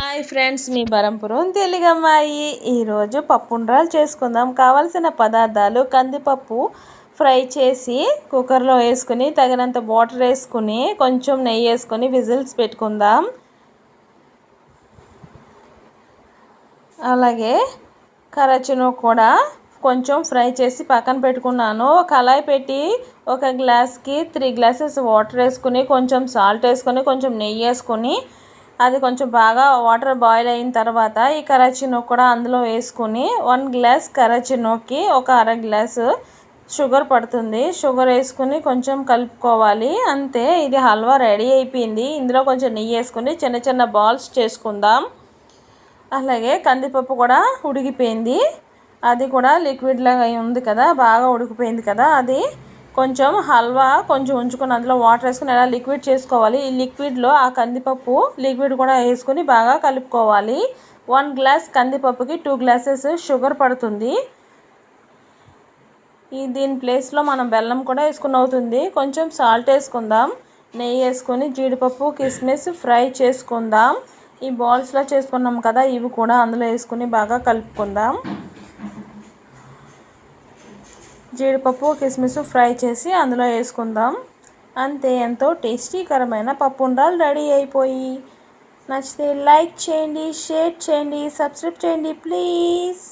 Hi friends మీ బరంపురం తెలుగమ్మాయి. ఈరోజు పప్పుండ్రాలు చేసుకుందాం. కావలసిన పదార్థాలు కందిపప్పు ఫ్రై చేసి కుక్కర్లో వేసుకుని తగినంత వాటర్ వేసుకుని కొంచెం నెయ్యి వేసుకొని విజిల్స్ పెట్టుకుందాం. అలాగే కరచును కూడా కొంచెం ఫ్రై చేసి పక్కన పెట్టుకున్నాను. కళాయి పెట్టి ఒక గ్లాస్కి త్రీ గ్లాసెస్ వాటర్ వేసుకుని కొంచెం సాల్ట్ వేసుకొని కొంచెం నెయ్యి వేసుకొని అది కొంచెం బాగా వాటర్ బాయిల్ అయిన తర్వాత ఈ కరాచీ కూడా అందులో వేసుకుని వన్ గ్లాస్ కరాచీ ఒక అర గ్లాసు షుగర్ పడుతుంది. షుగర్ వేసుకుని కొంచెం కలుపుకోవాలి. అంతే ఇది హల్వా రెడీ అయిపోయింది. ఇందులో కొంచెం నెయ్యి వేసుకుని చిన్న చిన్న బాల్స్ చేసుకుందాం. అలాగే కందిపప్పు కూడా ఉడికిపోయింది. అది కూడా లిక్విడ్ లాగా ఉంది కదా బాగా ఉడికిపోయింది కదా అది. కొంచెం హల్వా కొంచెం ఉంచుకొని అందులో వాటర్ వేసుకుని ఎలా లిక్విడ్ చేసుకోవాలి? ఈ లిక్విడ్లో ఆ కందిపప్పు లిక్విడ్ కూడా వేసుకుని బాగా కలుపుకోవాలి. వన్ గ్లాస్ కందిపప్పుకి టూ గ్లాసెస్ షుగర్ పడుతుంది. ఈ దీని ప్లేస్లో మనం బెల్లం కూడా వేసుకుని అవుతుంది. కొంచెం సాల్ట్ వేసుకుందాం. నెయ్యి వేసుకొని జీడిపప్పు కిస్మిస్ ఫ్రై చేసుకుందాం. ఈ బాల్స్లో చేసుకున్నాం కదా ఇవి కూడా అందులో వేసుకుని బాగా కలుపుకుందాం. జీడిపప్పు కిస్మిస్ ఫ్రై చేసి అందులో వేసుకుందాం. అంతే ఎంతో టేస్టీకరమైన పప్పు ఉండాలి రెడీ అయిపోయి. నచ్చితే లైక్ చేయండి షేర్ చేయండి సబ్స్క్రైబ్ చేయండి ప్లీజ్.